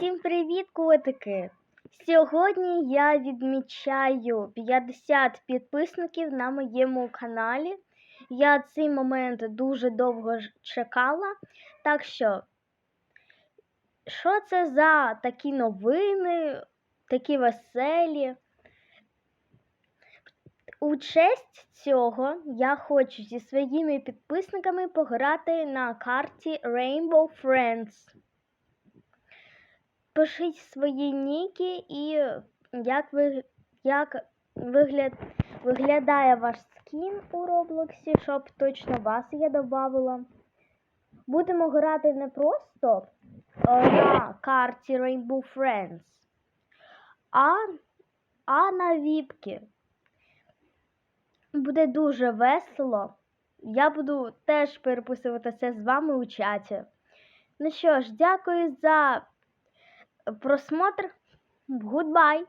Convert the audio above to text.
Всім привіт, котики! Сьогодні я відмічаю 50 підписників на моєму каналі. Я цей момент дуже довго чекала. Так що, що це за такі новини, такі веселі? У честь цього я хочу зі своїми підписниками пограти на карті Rainbow Friends. Пишіть свої ніки і як, ви, як вигляд, виглядає ваш скін у Роблоксі, щоб точно вас я додавала. Будемо грати не просто е, на карті Rainbow Friends, а, а на віпки. Буде дуже весело. Я буду теж переписуватися з вами у чаті. Ну що ж, дякую за просмотр. Goodbye.